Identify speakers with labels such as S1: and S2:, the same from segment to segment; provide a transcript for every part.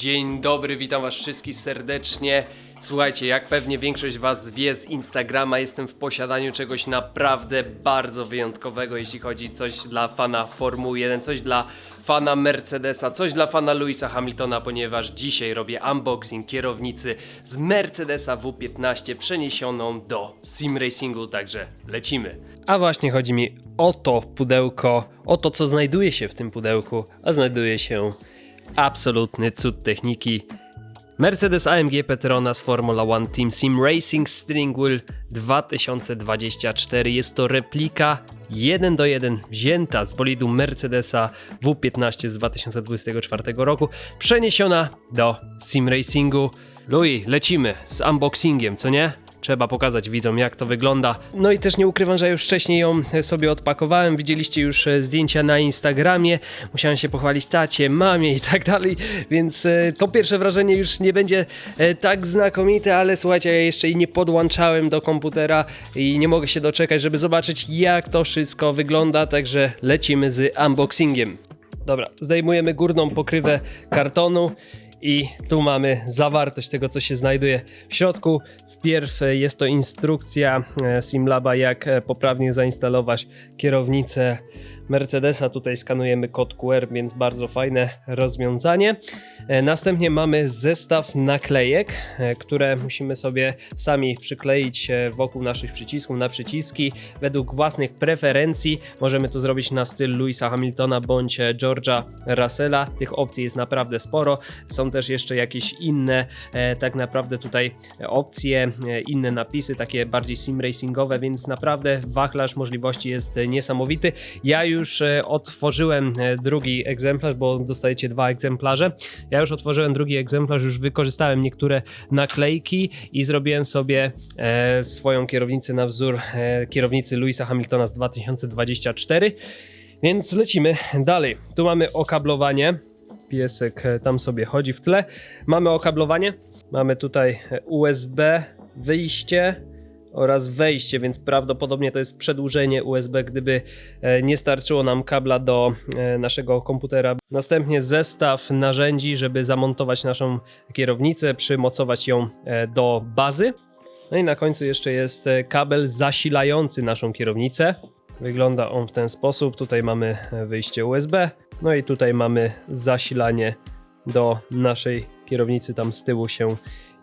S1: Dzień dobry, witam was wszystkich serdecznie. Słuchajcie, jak pewnie większość was wie z Instagrama, jestem w posiadaniu czegoś naprawdę bardzo wyjątkowego, jeśli chodzi coś dla fana Formuły 1, coś dla fana Mercedesa, coś dla fana Louisa Hamiltona, ponieważ dzisiaj robię unboxing kierownicy z Mercedesa W15 przeniesioną do Sim Racingu, także lecimy. A właśnie chodzi mi o to pudełko, o to co znajduje się w tym pudełku, a znajduje się absolutny cud techniki. Mercedes AMG Petronas Formula One Team Sim Racing Steering Wheel 2024 jest to replika 1 do 1 wzięta z bolidu Mercedesa W15 z 2024 roku, przeniesiona do Sim Racingu. Louis, lecimy z unboxingiem, co nie? Trzeba pokazać widzom, jak to wygląda. No i też nie ukrywam, że już wcześniej ją sobie odpakowałem. Widzieliście już e, zdjęcia na Instagramie. Musiałem się pochwalić tacie, mamie i tak dalej, więc e, to pierwsze wrażenie już nie będzie e, tak znakomite, ale słuchajcie, ja jeszcze i nie podłączałem do komputera i nie mogę się doczekać, żeby zobaczyć, jak to wszystko wygląda. Także lecimy z unboxingiem. Dobra, zdejmujemy górną pokrywę kartonu. I tu mamy zawartość tego, co się znajduje w środku. Wpierw jest to instrukcja e, Simlaba, jak e, poprawnie zainstalować kierownicę Mercedesa. Tutaj skanujemy kod QR, więc bardzo fajne rozwiązanie. E, Następnie mamy zestaw naklejek, e, które musimy sobie sami przykleić e, wokół naszych przycisków na przyciski według własnych preferencji. Możemy to zrobić na styl Louisa Hamiltona bądź George'a Russella. Tych opcji jest naprawdę sporo. Są też jeszcze jakieś inne, tak naprawdę tutaj opcje, inne napisy, takie bardziej sim racingowe, więc naprawdę wachlarz możliwości jest niesamowity. Ja już e, otworzyłem e, drugi egzemplarz, bo dostajecie dwa egzemplarze. Ja już otworzyłem drugi egzemplarz, już wykorzystałem niektóre naklejki i zrobiłem sobie e, swoją kierownicę na wzór kierownicy Louisa Hamiltona z 2024. Więc lecimy dalej. Tu mamy okablowanie. Piesek tam sobie chodzi w tle. Mamy okablowanie. Mamy tutaj USB, wyjście oraz wejście, więc prawdopodobnie to jest przedłużenie USB, gdyby e, nie starczyło nam kabla do e, naszego komputera. Następnie zestaw narzędzi, żeby zamontować naszą kierownicę, przymocować ją e, do bazy. No i na końcu jeszcze jest kabel zasilający naszą kierownicę. Wygląda on w ten sposób. Tutaj mamy wyjście USB, no i tutaj mamy zasilanie do naszej kierownicy. Tam z tyłu się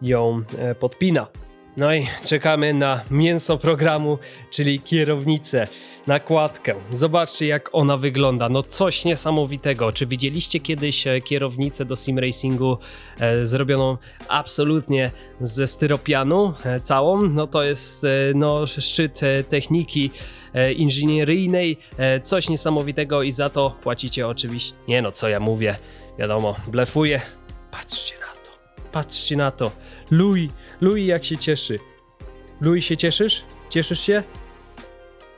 S1: ją podpina. No i czekamy na mięso programu, czyli kierownicę, nakładkę. Zobaczcie jak ona wygląda. No coś niesamowitego. Czy widzieliście kiedyś e, kierownicę do sim racingu e, zrobioną absolutnie ze styropianu e, całą? No to jest e, no, szczyt e, techniki e, inżynieryjnej, e, coś niesamowitego i za to płacicie oczywiście. Nie no, co ja mówię, wiadomo, blefuję. Patrzcie na to, patrzcie na to. Louis, Louis jak się cieszy. Louis się cieszysz? Cieszysz się?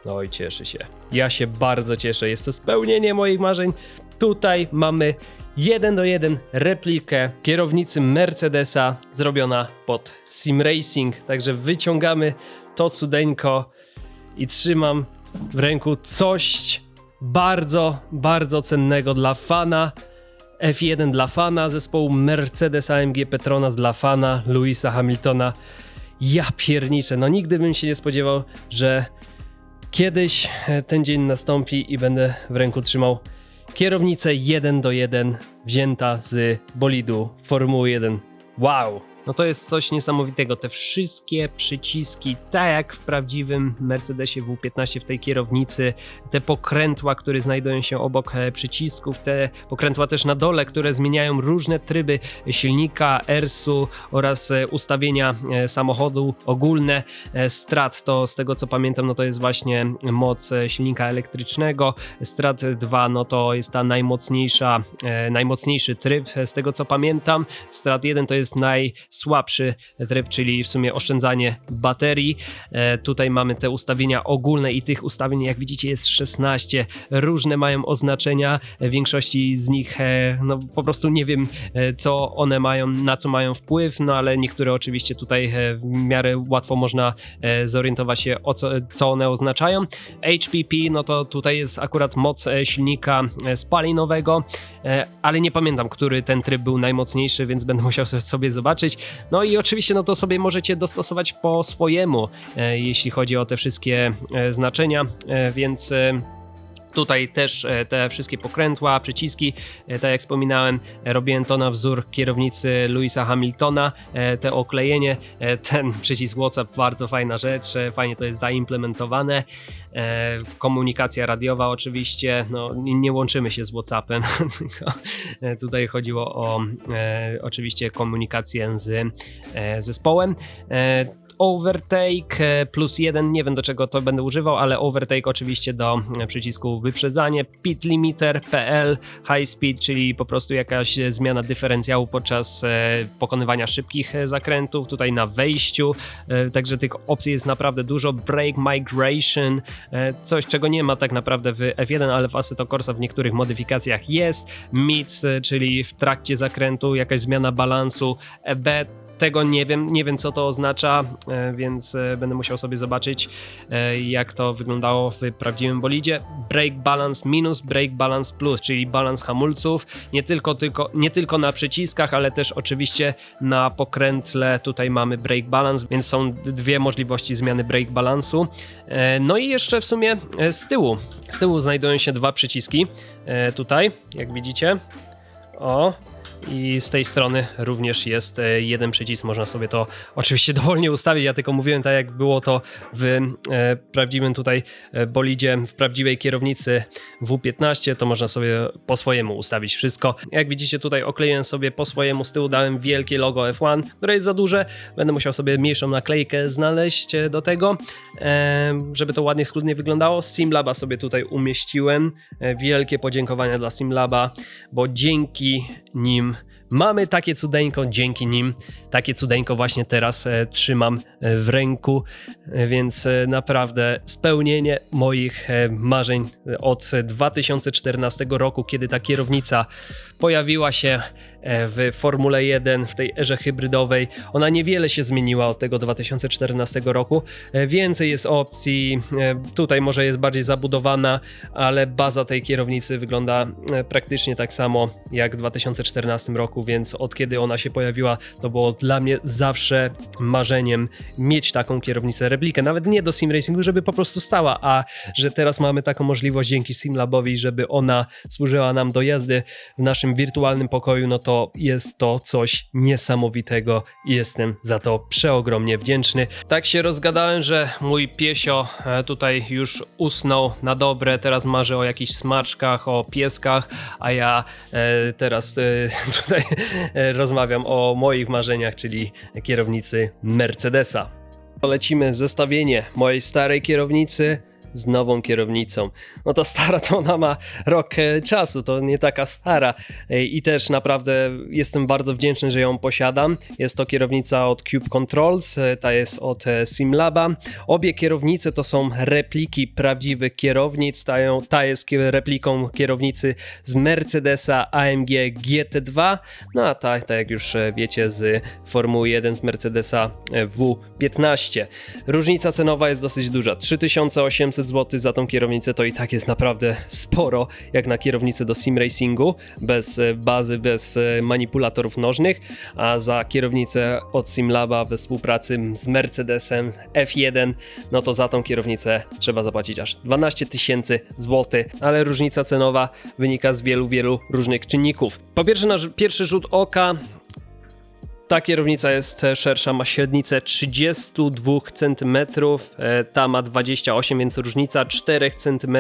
S1: No i cieszy się. Ja się bardzo cieszę, jest to spełnienie moich marzeń. Tutaj mamy jeden do jeden replikę kierownicy Mercedesa zrobiona pod Sim Racing. Także wyciągamy to cudeńko i trzymam w ręku coś bardzo, bardzo cennego dla fana. F1 dla fana zespołu Mercedes AMG Petronas dla fana Louisa Hamiltona. Ja pierniczę, no nigdy bym się nie spodziewał, że kiedyś e, ten dzień nastąpi i będę w ręku trzymał kierownicę 1 do 1 wzięta z bolidu Formuły 1. Wow! No to jest coś niesamowitego. Te wszystkie przyciski, tak jak w prawdziwym Mercedesie W15 w tej kierownicy, te pokrętła, które znajdują się obok e, przycisków, te pokrętła też na dole, które zmieniają różne tryby silnika, ERS-u oraz e, ustawienia e, samochodu ogólne. Strat to z tego co pamiętam, no to jest właśnie moc silnika elektrycznego. Strat 2 no to jest ta najmocniejsza, najmocniejszy tryb z tego co pamiętam. Strat 1 to jest najsłabszy słabszy tryb, czyli w sumie oszczędzanie baterii. E, tutaj mamy te ustawienia ogólne i tych ustawień, jak widzicie, jest 16. Różne mają oznaczenia. W większości z nich, e, no po prostu nie wiem, e, co one mają, na co mają wpływ, no ale niektóre oczywiście tutaj w miarę łatwo można zorientować się, o co, co one oznaczają. HPP, no to tutaj jest akurat moc silnika spalinowego, ale nie pamiętam, który ten tryb był najmocniejszy, więc będę musiał sobie- zobaczyć. No i oczywiście, no to sobie możecie dostosować po swojemu, e, jeśli chodzi o te wszystkie e, znaczenia, e, więc. Tutaj też e, te wszystkie pokrętła, przyciski, e, tak jak wspominałem, e, robiłem to na wzór kierownicy Louisa Hamiltona, te oklejenie, ten przycisk WhatsApp, bardzo fajna rzecz, fajnie to jest zaimplementowane. Komunikacja radiowa oczywiście, no nie, łączymy się z WhatsAppem, tylko tutaj chodziło o oczywiście komunikację z zespołem. Overtake e, plus jeden, nie wiem do czego to będę używał, ale overtake oczywiście do e, przycisku wyprzedzanie, pit limiter, PL, high speed, czyli po prostu jakaś zmiana dyferencjału podczas e, pokonywania szybkich zakrętów, tutaj na wejściu, także tych opcji jest naprawdę dużo, brake migration, coś czego nie ma tak naprawdę w F1, ale w Assetto Corsa w niektórych modyfikacjach jest, mid, czyli w trakcie zakrętu jakaś zmiana balansu, EB, tego nie wiem, nie wiem co to oznacza, e, więc e, będę musiał sobie zobaczyć, e, jak to wyglądało w prawdziwym bolidzie. Brake balance minus, brake balance plus, czyli balans hamulców, nie tylko, tylko, nie tylko na przyciskach, ale też oczywiście na pokrętle tutaj mamy brake balance, więc są dwie możliwości zmiany brake balansu. No i jeszcze w sumie z tyłu, z tyłu znajdują się dwa przyciski, tutaj, jak widzicie. O, i z tej strony również jest e, jeden przycisk, można sobie to oczywiście dowolnie ustawić. Ja tylko mówiłem tak, jak było to w e, prawdziwym tutaj e, bolidzie, w prawdziwej kierownicy W15, to można sobie po swojemu ustawić wszystko. Jak widzicie, tutaj okleiłem sobie po swojemu z tyłu, dałem wielkie logo F1, które jest za duże. Będę musiał sobie mniejszą naklejkę znaleźć do tego, żeby to ładnie, schludnie wyglądało. Simlaba sobie tutaj umieściłem. Wielkie podziękowania dla Simlaba, bo dzięki nim mamy takie cudeńko, dzięki nim. Takie cudeńko właśnie teraz e, trzymam e, w ręku, e, więc naprawdę spełnienie moich marzeń od 2014 roku, kiedy ta kierownica pojawiła się e, w Formule 1, w tej erze hybrydowej. Ona niewiele się zmieniła od tego 2014 roku. E, Więcej jest opcji, e, tutaj może jest bardziej zabudowana, ale baza tej kierownicy wygląda praktycznie tak samo jak w 2014 roku, więc od kiedy ona się pojawiła, to było dla mnie zawsze marzeniem mieć taką kierownicę replikę, nawet nie do sim racingu, żeby po prostu stała, a że teraz mamy taką możliwość dzięki Simlabowi, żeby ona służyła nam do jazdy w naszym wirtualnym pokoju, no to jest to coś niesamowitego i jestem za to przeogromnie wdzięczny. Tak się rozgadałem, że mój piesio e, tutaj już usnął na dobre, teraz marzy o jakichś smaczkach, o pieskach, a ja e, teraz e, tutaj rozmawiam o moich marzeniach, czyli kierownicy Mercedesa. Lecimy zestawienie mojej starej kierownicy z nową kierownicą. No to stara to ona ma rok e, czasu, to nie taka stara E, i też naprawdę jestem bardzo wdzięczny, że ją posiadam. Jest to kierownica od Cube Controls, e, ta jest od Simlaba. Obie kierownice to są repliki prawdziwych kierownic, ta, ta jest repliką kierownicy z Mercedesa AMG GT2, no a ta, tak jak już wiecie z Formuły 1 z Mercedesa e, W15. Różnica cenowa jest dosyć duża. 3800 zł za tą kierownicę to i tak jest naprawdę sporo, jak na kierownicę do sim racingu, bez e, bazy, bez e, manipulatorów nożnych, a za kierownicę od Simlaba we współpracy z Mercedesem F1, no to za tą kierownicę trzeba zapłacić aż 12 tysięcy złotych, ale różnica cenowa wynika z wielu, wielu różnych czynników. Po pierwsze, na pierwszy rzut oka ta kierownica jest szersza, ma średnicę 32 cm, e, ta ma 28, więc różnica 4 cm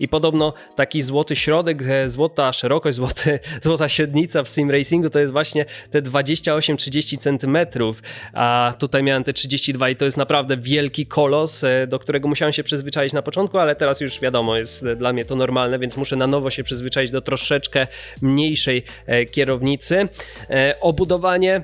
S1: i podobno taki złoty środek, e, złota szerokość, złoty, złota średnica w sim racingu to jest właśnie te 28-30 cm, a tutaj miałem te 32 i to jest naprawdę wielki kolos, e, do którego musiałem się przyzwyczaić na początku, ale teraz już wiadomo, jest dla mnie to normalne, więc muszę na nowo się przyzwyczaić do troszeczkę mniejszej kierownicy. Obudowanie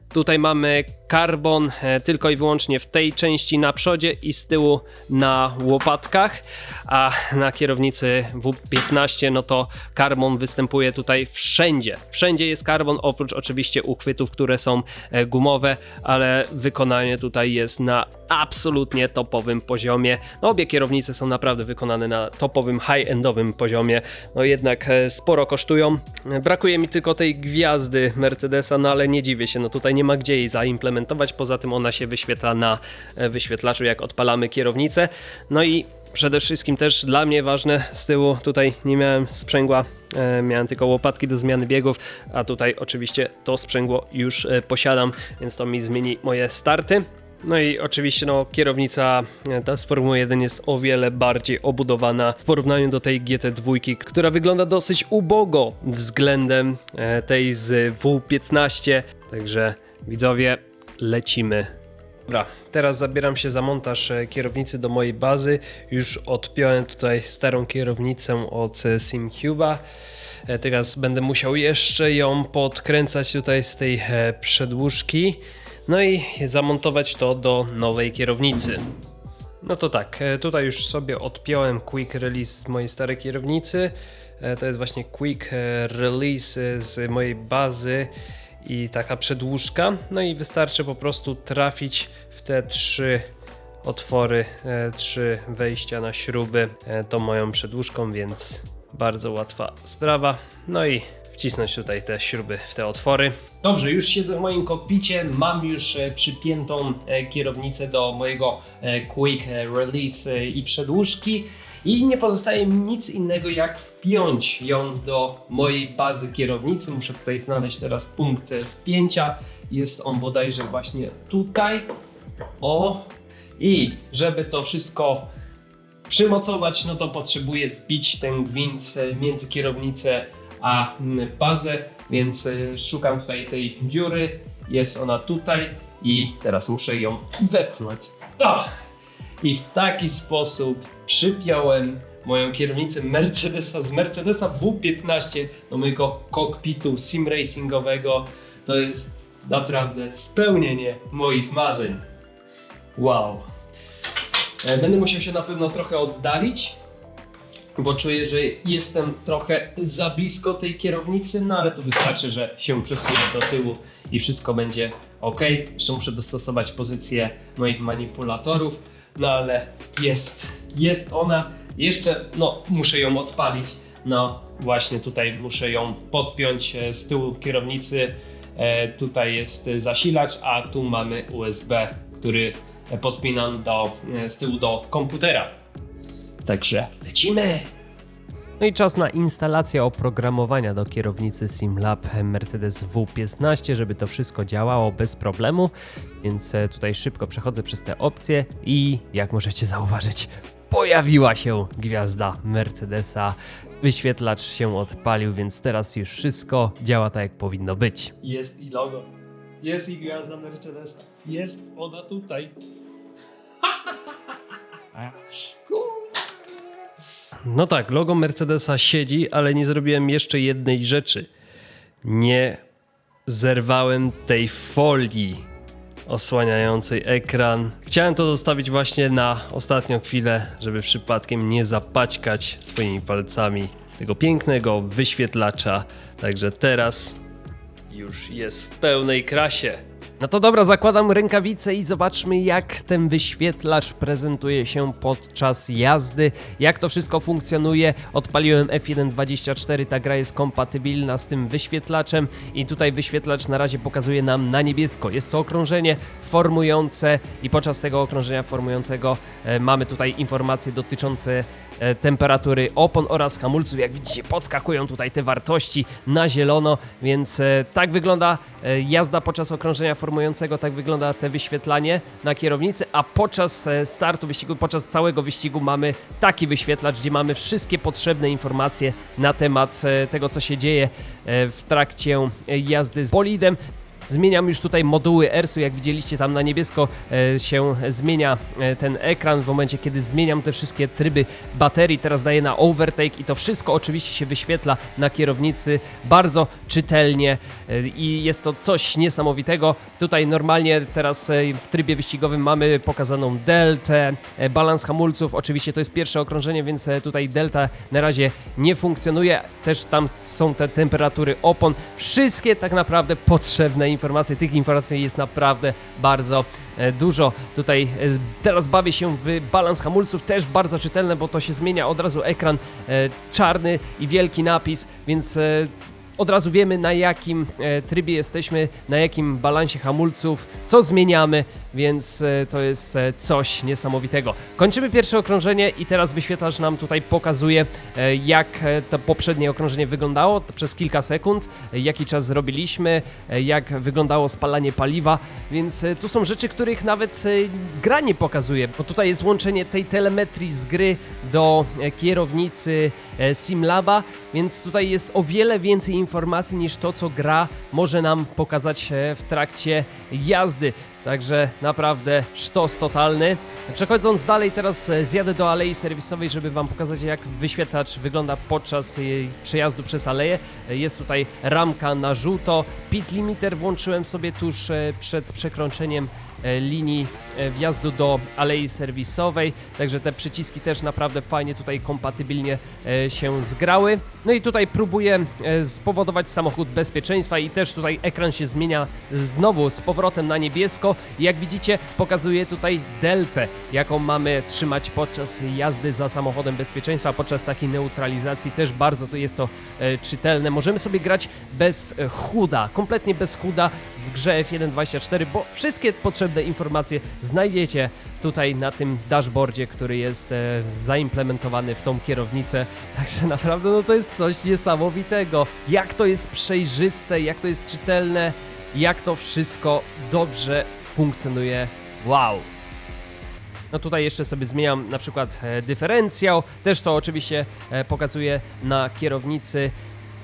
S1: Tutaj mamy karbon e, tylko i wyłącznie w tej części na przodzie i z tyłu na łopatkach, a na kierownicy W15 no to karbon występuje tutaj wszędzie. Wszędzie jest karbon, oprócz oczywiście uchwytów, które są e, gumowe, ale wykonanie tutaj jest na absolutnie topowym poziomie. No, obie kierownice są naprawdę wykonane na topowym, high-endowym poziomie. No jednak e, sporo kosztują. Brakuje mi tylko tej gwiazdy Mercedesa, no ale nie dziwię się, no tutaj nie ma gdzie jej zaimplementować. Poza tym ona się wyświetla na e, wyświetlaczu, jak odpalamy kierownicę. No i przede wszystkim też dla mnie ważne z tyłu tutaj nie miałem sprzęgła E, miałem tylko łopatki do zmiany biegów, a tutaj oczywiście to sprzęgło już e, posiadam, więc to mi zmieni moje starty. No i oczywiście no, kierownica ta z Formuły 1 jest o wiele bardziej obudowana w porównaniu do tej GT2, która wygląda dosyć ubogo względem tej z W15. Także widzowie, lecimy Dobra, teraz zabieram się za montaż e, kierownicy do mojej bazy. Już odpiąłem tutaj starą kierownicę od e, SimCube'a. E, Teraz będę musiał jeszcze ją podkręcać tutaj z tej przedłużki. No i zamontować to do nowej kierownicy. No to tak, tutaj już sobie odpiąłem quick release z mojej starej kierownicy. To jest właśnie quick release z mojej bazy i taka przedłużka. No i wystarczy po prostu trafić w te trzy otwory, e, trzy wejścia na śruby e, tą moją przedłużką, więc bardzo łatwa sprawa. No i wcisnąć tutaj te śruby w te otwory. Dobrze, już siedzę w moim kokpicie, mam już e, przypiętą kierownicę do mojego quick release i przedłużki i nie pozostaje mi nic innego jak wpiąć ją do mojej bazy kierownicy. Muszę tutaj znaleźć teraz punkt wpięcia. Jest on bodajże właśnie tutaj. O! I żeby to wszystko przymocować, no to potrzebuję wbić ten gwint między kierownicę a mm, bazę, więc e, szukam tutaj tej dziury. Jest ona tutaj i teraz muszę ją wepchnąć. Ach! I w taki sposób przypiąłem moją kierownicę Mercedesa z Mercedesa W15 do mojego kokpitu sim racingowego. To jest naprawdę spełnienie moich marzeń. Wow. E, Będę musiał się na pewno trochę oddalić, bo czuję, że jestem trochę za blisko tej kierownicy, no ale to wystarczy, że się przesunę do tyłu i wszystko będzie ok. Jeszcze muszę dostosować pozycję moich manipulatorów, no ale jest, jest ona. Jeszcze, no, muszę ją odpalić. No, właśnie tutaj muszę ją podpiąć e, z tyłu kierownicy. E, tutaj jest zasilacz, a tu mamy USB, który podpinam do, e, z tyłu do komputera. Także lecimy! No i czas na instalację oprogramowania do kierownicy SimLab Mercedes W15, żeby to wszystko działało bez problemu. Więc e, tutaj szybko przechodzę przez te opcje i jak możecie zauważyć, pojawiła się gwiazda Mercedesa. Wyświetlacz się odpalił, więc teraz już wszystko działa tak jak powinno być. Jest i logo. Jest i gwiazda Mercedesa. Jest ona tutaj. No tak, logo Mercedesa siedzi, ale nie zrobiłem jeszcze jednej rzeczy. Nie zerwałem tej folii osłaniającej ekran. Chciałem to zostawić właśnie na ostatnią chwilę, żeby przypadkiem nie zapaćkać swoimi palcami tego pięknego wyświetlacza. Także teraz już jest w pełnej krasie. No to dobra, zakładam rękawice i zobaczmy jak ten wyświetlacz prezentuje się podczas jazdy, jak to wszystko funkcjonuje. Odpaliłem F1.24, ta gra jest kompatybilna z tym wyświetlaczem i tutaj wyświetlacz na razie pokazuje nam na niebiesko. Jest to okrążenie formujące i podczas tego okrążenia formującego e, mamy tutaj informacje dotyczące temperatury opon oraz hamulców. Jak widzicie, podskakują tutaj te wartości na zielono, więc e, tak wygląda e, jazda podczas okrążenia formującego, tak wygląda te wyświetlanie na kierownicy, a podczas e, startu wyścigu, podczas całego wyścigu mamy taki wyświetlacz, gdzie mamy wszystkie potrzebne informacje na temat e, tego, co się dzieje e, w trakcie e, jazdy z bolidem. Zmieniam już tutaj moduły ERSu, jak widzieliście tam na niebiesko e, się zmienia e, ten ekran w momencie, kiedy zmieniam te wszystkie tryby baterii. Teraz daję na overtake i to wszystko oczywiście się wyświetla na kierownicy bardzo czytelnie e, i jest to coś niesamowitego. Tutaj normalnie teraz w trybie wyścigowym mamy pokazaną deltę, balans hamulców. Oczywiście to jest pierwsze okrążenie, więc tutaj delta na razie nie funkcjonuje. Też tam są te temperatury opon. Wszystkie tak naprawdę potrzebne informacje. Tych informacji jest naprawdę bardzo e, dużo. Tutaj e, teraz bawię się w balans hamulców, też bardzo czytelne, bo to się zmienia od razu ekran e, czarny i wielki napis, więc od razu wiemy na jakim e, trybie jesteśmy, na jakim balansie hamulców, co zmieniamy, więc e, to jest e, coś niesamowitego. Kończymy pierwsze okrążenie i teraz wyświetlacz nam tutaj pokazuje, jak to poprzednie okrążenie wyglądało przez kilka sekund, jaki czas zrobiliśmy, jak wyglądało spalanie paliwa, więc tu są rzeczy, których nawet gra nie pokazuje, bo tutaj jest łączenie tej telemetrii z gry do kierownicy Simlaba, więc tutaj jest o wiele więcej informacji niż to, co gra może nam pokazać e, w trakcie jazdy. Także naprawdę sztos totalny. Przechodząc dalej, teraz e, zjadę do alei serwisowej, żeby Wam pokazać, jak wyświetlacz wygląda podczas przejazdu przez aleję. E, Jest tutaj ramka na żółto. Pit limiter włączyłem sobie tuż e, przed przekroczeniem e, linii e, wjazdu do alei serwisowej, także te przyciski też naprawdę fajnie tutaj kompatybilnie e, się zgrały. No i tutaj próbuję e, spowodować samochód bezpieczeństwa i też tutaj ekran się zmienia znowu z powrotem na niebiesko. Jak widzicie pokazuje tutaj deltę, jaką mamy trzymać podczas jazdy za samochodem bezpieczeństwa, podczas takiej neutralizacji też bardzo to jest to e, czytelne. Możemy sobie grać bez e, chuda, kompletnie bez chuda w grze F1.24, bo wszystkie potrzebne informacje znajdziecie tutaj na tym dashboardzie, który jest e, zaimplementowany w tą kierownicę. Także naprawdę no to jest coś niesamowitego. Jak to jest przejrzyste, jak to jest czytelne, jak to wszystko dobrze funkcjonuje. Wow! No tutaj jeszcze sobie zmieniam na przykład e, dyferencjał, też to oczywiście e, pokazuję na kierownicy.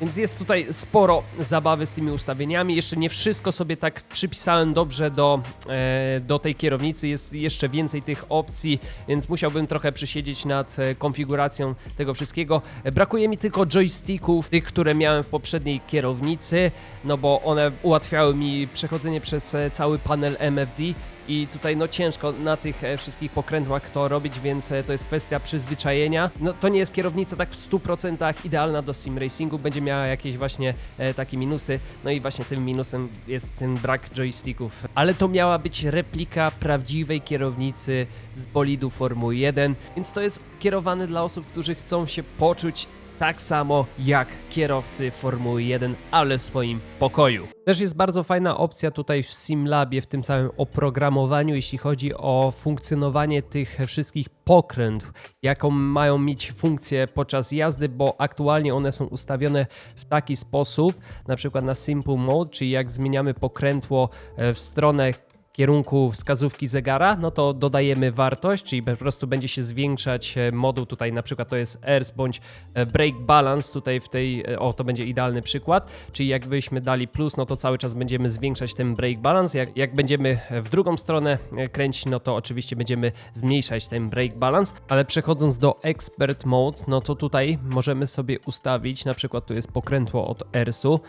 S1: Więc jest tutaj sporo zabawy z tymi ustawieniami. Jeszcze nie wszystko sobie tak przypisałem dobrze do, e, do tej kierownicy. Jest jeszcze więcej tych opcji, więc musiałbym trochę przysiedzieć nad e, konfiguracją tego wszystkiego. E, Brakuje mi tylko joysticków, tych, które miałem w poprzedniej kierownicy, no bo one ułatwiały mi przechodzenie przez cały panel MFD. I tutaj no ciężko na tych e, wszystkich pokrętłach to robić, więc e, to jest kwestia przyzwyczajenia. No to nie jest kierownica tak w 100% idealna do sim racingu, będzie miała jakieś właśnie e, takie minusy. No i właśnie tym minusem jest ten brak joysticków. Ale to miała być replika prawdziwej kierownicy z bolidu Formuły 1, więc to jest kierowane dla osób, którzy chcą się poczuć tak samo jak kierowcy Formuły 1, ale w swoim pokoju. Też jest bardzo fajna opcja tutaj w SimLabie, w tym całym oprogramowaniu, jeśli chodzi o funkcjonowanie tych wszystkich pokrętw, jaką mają mieć funkcję podczas jazdy, bo aktualnie one są ustawione w taki sposób, na przykład na Simple Mode, czyli jak zmieniamy pokrętło e, w stronę kierunku wskazówki zegara, no to dodajemy wartość, czyli po prostu będzie się zwiększać e, moduł tutaj, na przykład to jest ERS bądź e, Brake Balance, tutaj w tej, e, o to będzie idealny przykład, czyli jakbyśmy dali plus, no to cały czas będziemy zwiększać ten Brake Balance, jak, jak będziemy w drugą stronę kręcić, no to oczywiście będziemy zmniejszać ten Brake Balance, ale przechodząc do Expert Mode, no to tutaj możemy sobie ustawić, na przykład tu jest pokrętło od ERS-u,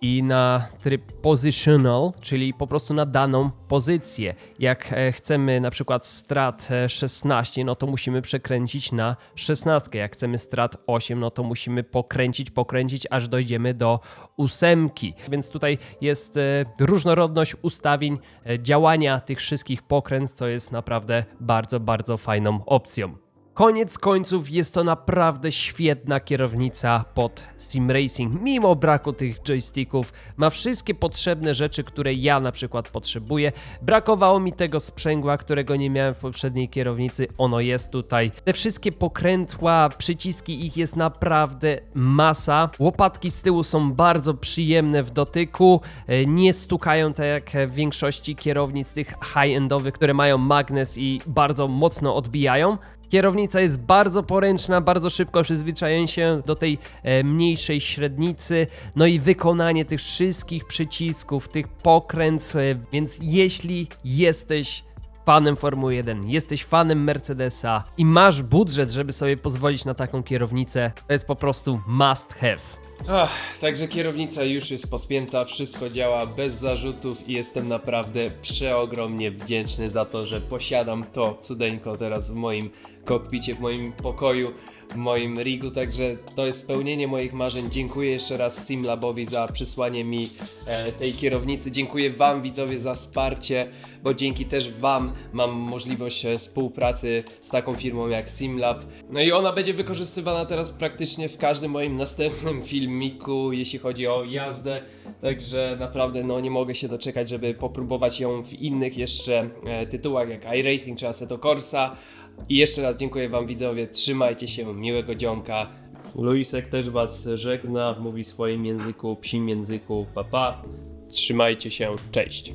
S1: i na tryb positional, czyli po prostu na daną pozycję. Jak e, chcemy na przykład strat e, 16, no to musimy przekręcić na 16. Jak chcemy strat 8, no to musimy pokręcić, pokręcić, aż dojdziemy do ósemki. Więc tutaj jest e, różnorodność ustawień e, działania tych wszystkich pokręt, co jest naprawdę bardzo, bardzo fajną opcją. Koniec końców jest to naprawdę świetna kierownica pod Sim Racing. Mimo braku tych joysticków, ma wszystkie potrzebne rzeczy, które ja na przykład potrzebuję. Brakowało mi tego sprzęgła, którego nie miałem w poprzedniej kierownicy. Ono jest tutaj. Te wszystkie pokrętła, przyciski, ich jest naprawdę masa. Łopatki z tyłu są bardzo przyjemne w dotyku. e, Nie stukają tak jak w większości kierownic tych high-endowych, które mają magnes i bardzo mocno odbijają. Kierownica jest bardzo poręczna, bardzo szybko przyzwyczają się do tej e, mniejszej średnicy, no i wykonanie tych wszystkich przycisków, tych pokrętw, e, więc jeśli jesteś fanem Formuły 1, jesteś fanem Mercedesa i masz budżet, żeby sobie pozwolić na taką kierownicę, to jest po prostu must have. Ach, także kierownica już jest podpięta, wszystko działa bez zarzutów i jestem naprawdę przeogromnie wdzięczny za to, że posiadam to cudeńko teraz w moim kokpicie, w moim pokoju, w moim rigu, także to jest spełnienie moich marzeń. Dziękuję jeszcze raz Simlabowi za przysłanie mi e, tej kierownicy. Dziękuję Wam widzowie za wsparcie, bo dzięki też Wam mam możliwość e, współpracy z taką firmą jak Simlab. No i ona będzie wykorzystywana teraz praktycznie w każdym moim następnym filmiku, jeśli chodzi o jazdę. Także naprawdę no nie mogę się doczekać, żeby popróbować ją w innych jeszcze e, tytułach jak iRacing czy Assetto Corsa. I jeszcze raz dziękuję Wam widzowie, trzymajcie się, miłego dzionka. Luisek też Was żegna, mówi w swoim języku, psim języku, papa. Trzymajcie się, cześć.